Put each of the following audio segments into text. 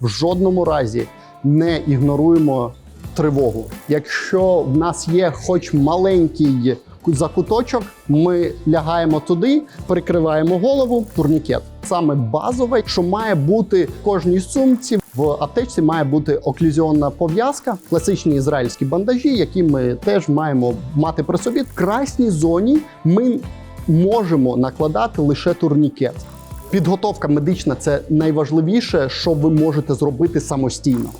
в жодному разі не ігноруємо тривогу. Якщо в нас є хоч маленький закуточок, ми лягаємо туди, прикриваємо голову, турнікет. Саме базове, що має бути в кожній сумці. В аптечці має бути оклюзіонна пов'язка, класичні ізраїльські бандажі, які ми теж маємо мати при собі. В красній зоні ми можемо накладати лише турнікет. Підготовка медична це найважливіше, що ви можете зробити самостійно.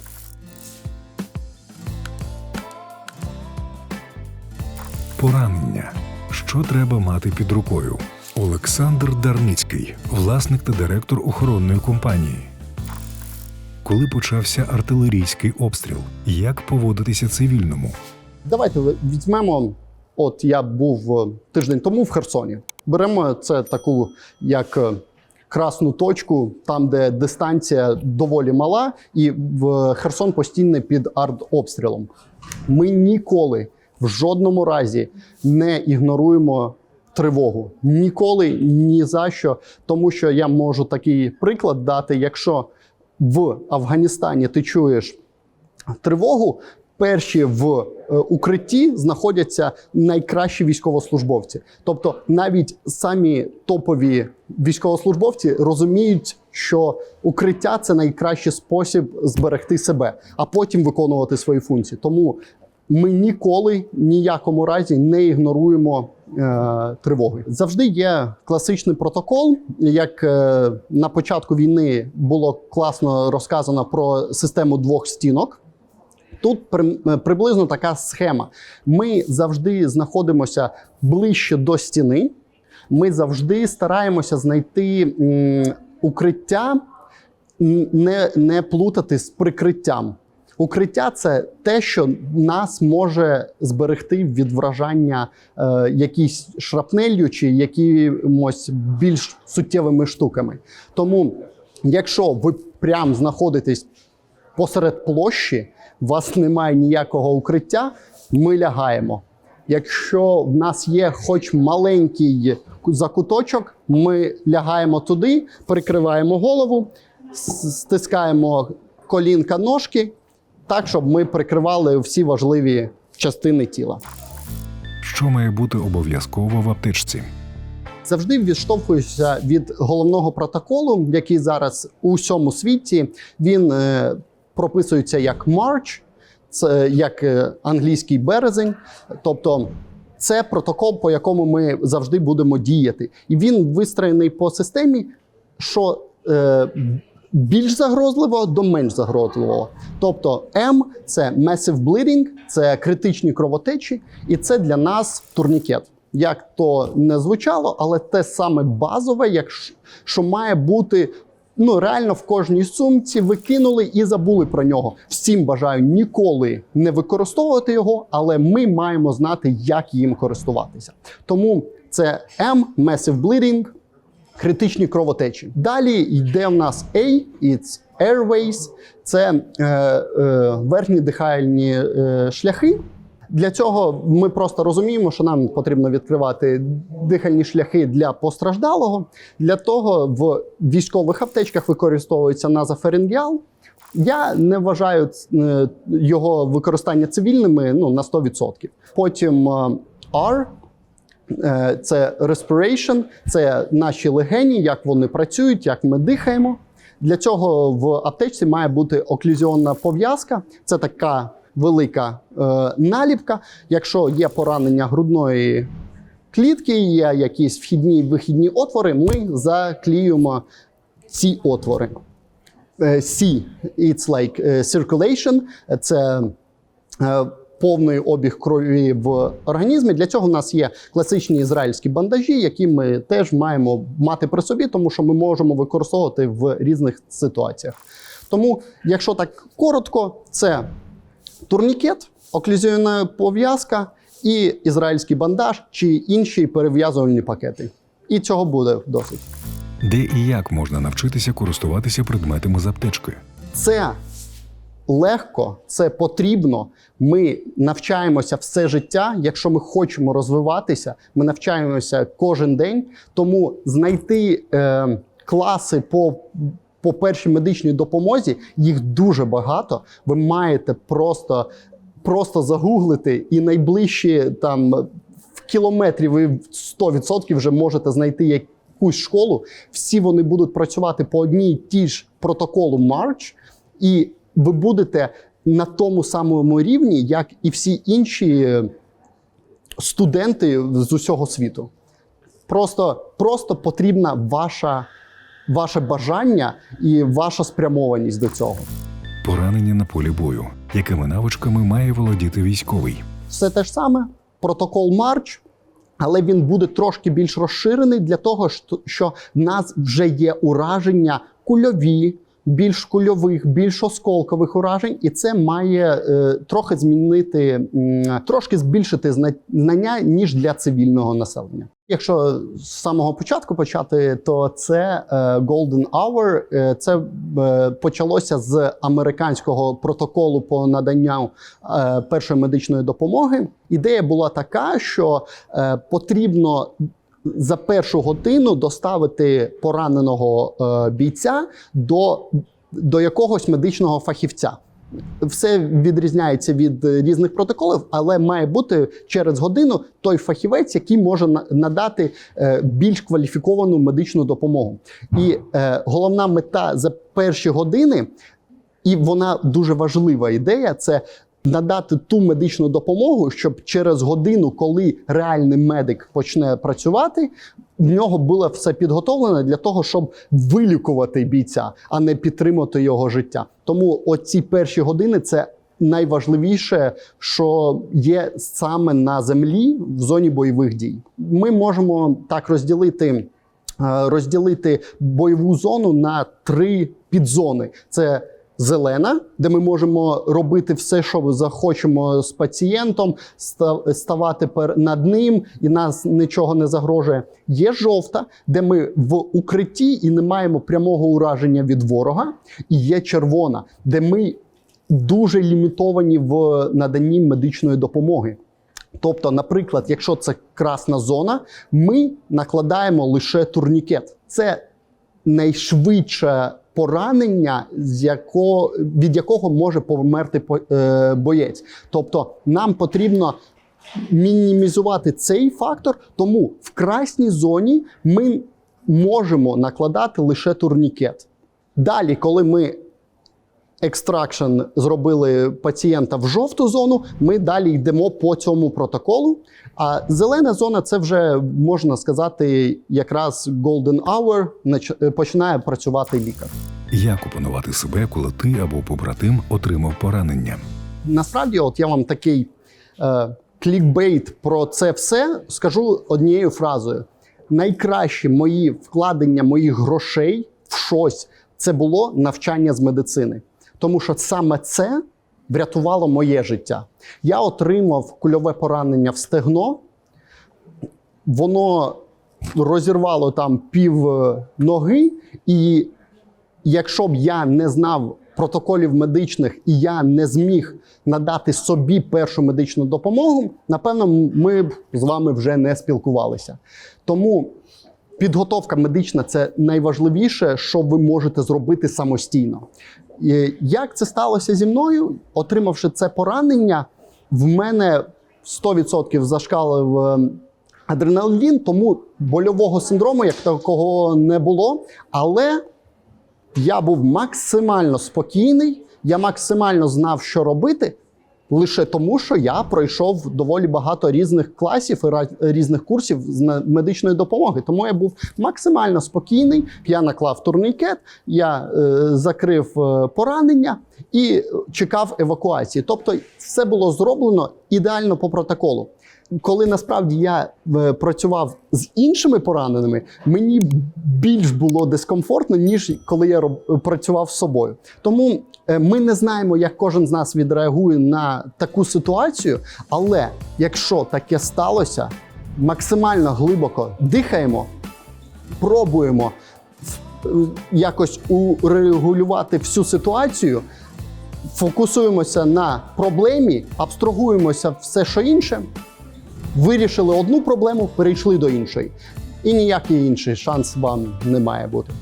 Поранення. Що треба мати під рукою? Олександр Дарницький, власник та директор охоронної компанії. Коли почався артилерійський обстріл, як поводитися цивільному? Давайте візьмемо. От я був е, тиждень тому в Херсоні. Беремо це таку як е, красну точку, там де дистанція доволі мала, і в Херсон постійно під артобстрілом. Ми ніколи в жодному разі не ігноруємо тривогу. Ніколи ні за що. Тому що я можу такий приклад дати, якщо в Афганістані ти чуєш тривогу. Перші в е, укритті знаходяться найкращі військовослужбовці. Тобто навіть самі топові військовослужбовці розуміють, що укриття це найкращий спосіб зберегти себе, а потім виконувати свої функції. Тому ми ніколи ніякому разі не ігноруємо е, тривоги. Завжди є класичний протокол. Як е, на початку війни було класно розказано про систему двох стінок. Тут е, приблизно така схема. Ми завжди знаходимося ближче до стіни. Ми завжди стараємося знайти укриття, не, не плутати з прикриттям. Укриття це те, що нас може зберегти від вражання е, якісь шрапнелью чи якимось більш суттєвими штуками. Тому, якщо ви прям знаходитесь посеред площі, у вас немає ніякого укриття, ми лягаємо. Якщо в нас є хоч маленький закуточок, ми лягаємо туди, прикриваємо голову, стискаємо колінка ножки, так, щоб ми прикривали всі важливі частини тіла. Що має бути обов'язково в аптечці? завжди відштовхуюся від головного протоколу, який зараз у всьому світі він прописується як March, це як е, англійський березень. Тобто це протокол, по якому ми завжди будемо діяти. І він вистроєний по системі, що е, більш загрозливого до менш загрозливого. Тобто М це massive bleeding, це критичні кровотечі, і це для нас турнікет. Як то не звучало, але те саме базове, як що має бути ну реально в кожній сумці викинули і забули про нього. Всім бажаю ніколи не використовувати його, але ми маємо знати, як їм користуватися. Тому це М massive bleeding, критичні кровотечі. Далі йде в нас A, it's airways, це е, е, верхні дихальні е, шляхи. Для цього ми просто розуміємо, що нам потрібно відкривати дихальні шляхи для постраждалого. Для того в військових аптечках використовується назофарингіал. Я не вважаю е, його використання цивільними ну, на 100%. Потім е, R Е, це respiration, це наші легені, як вони працюють, як ми дихаємо. Для цього в аптечці має бути оклюзіонна пов'язка. Це така велика е, наліпка. Якщо є поранення грудної клітки, є якісь вхідні і вихідні отвори, ми заклеюємо ці отвори. Е, C – it's like е, circulation, це е, повний обіг крові в організмі. Для цього в нас є класичні ізраїльські бандажі, які ми теж маємо мати при собі, тому що ми можемо використовувати в різних ситуаціях. Тому, якщо так коротко, це турнікет, оклюзіонна пов'язка і ізраїльський бандаж чи інші перев'язувальні пакети. І цього буде досить. Де і як можна навчитися користуватися предметами з аптечки? Це легко, це потрібно. Ми навчаємося все життя. Якщо ми хочемо розвиватися, ми навчаємося кожен день. Тому знайти е, класи по по першій медичній допомозі їх дуже багато. Ви маєте просто, просто загуглити і найближчі там в кілометрі ви 100% вже можете знайти якусь школу. Всі вони будуть працювати по одній і тій ж протоколу March, і ви будете на тому самому рівні, як і всі інші студенти з усього світу. Просто, просто потрібна ваша, ваше бажання і ваша спрямованість до цього. Поранення на полі бою. Якими навичками має володіти військовий? Все те ж саме, протокол Марч, але він буде трошки більш розширений для того, що- в нас вже є ураження кульові, більш кульових, більш осколкових уражень, і це має е, трохи змінити, трошки збільшити знання ніж для цивільного населення. Якщо з самого початку почати, то це е, Golden Hour. Е, Це е, почалося з американського протоколу по наданню першої медичної допомоги. Ідея була така, що потрібно за першу годину доставити пораненого е, бійця до, до якогось медичного фахівця. Все відрізняється від різних протоколів, але має бути через годину той фахівець, який може надати е, більш кваліфіковану медичну допомогу. І е, головна мета за перші години, і вона дуже важлива ідея це надати ту медичну допомогу, щоб через годину, коли реальний медик почне працювати, в нього було все підготовлене для того, щоб вилікувати бійця, а не підтримати його життя. Тому оці перші години це. Найважливіше, що є саме на землі в зоні бойових дій, ми можемо так розділити е, розділити бойову зону на три підзони: це зелена, де ми можемо робити все, що ми захочемо з пацієнтом, ставати над ним, і нас нічого не загрожує. Є жовта, де ми в укритті і не маємо прямого ураження від ворога. І є червона, де ми дуже лімітовані в наданні медичної допомоги. Тобто, наприклад, якщо це красна зона, ми накладаємо лише турнікет. Це найшвидше поранення, з яко, від якого може померти по- е, боєць. Тобто, нам потрібно мінімізувати цей фактор, тому в красній зоні ми можемо накладати лише турнікет. Далі, коли ми екстракшн зробили пацієнта в жовту зону, ми далі йдемо по цьому протоколу. А зелена зона це вже можна сказати, якраз golden hour нач- починає працювати лікар. Як опанувати себе, коли ти або побратим отримав поранення? Насправді, от я вам такий е, клікбейт про це все скажу однією фразою: найкращі мої вкладення моїх грошей в щось це було навчання з медицини, тому що саме це врятувало моє життя. Я отримав кульове поранення в стегно. Воно розірвало там пів ноги, і якщо б я не знав протоколів медичних і я не зміг надати собі першу медичну допомогу, напевно, ми б з вами вже не спілкувалися. Тому підготовка медична це найважливіше, що ви можете зробити самостійно. І Як це сталося зі мною? Отримавши це поранення, в мене 100% зашкалив е, адреналін, тому больового синдрому як такого не було. Але я був максимально спокійний, я максимально знав, що робити, лише тому, що я пройшов доволі багато різних класів і різних курсів з медичної допомоги. Тому я був максимально спокійний. Я наклав турнікет, я е, закрив е, поранення і чекав евакуації. Тобто, все було зроблено ідеально по протоколу. Коли насправді я е, працював з іншими пораненими, мені більш було дискомфортно, ніж коли я працював з собою. Тому е, ми не знаємо, як кожен з нас відреагує на таку ситуацію. Але якщо таке сталося, максимально глибоко дихаємо, пробуємо е, якось урегулювати всю ситуацію. Фокусуємося на проблемі, абстрагуємося все, що інше, вирішили одну проблему, перейшли до іншої. І ніякий інший шанс вам не має бути.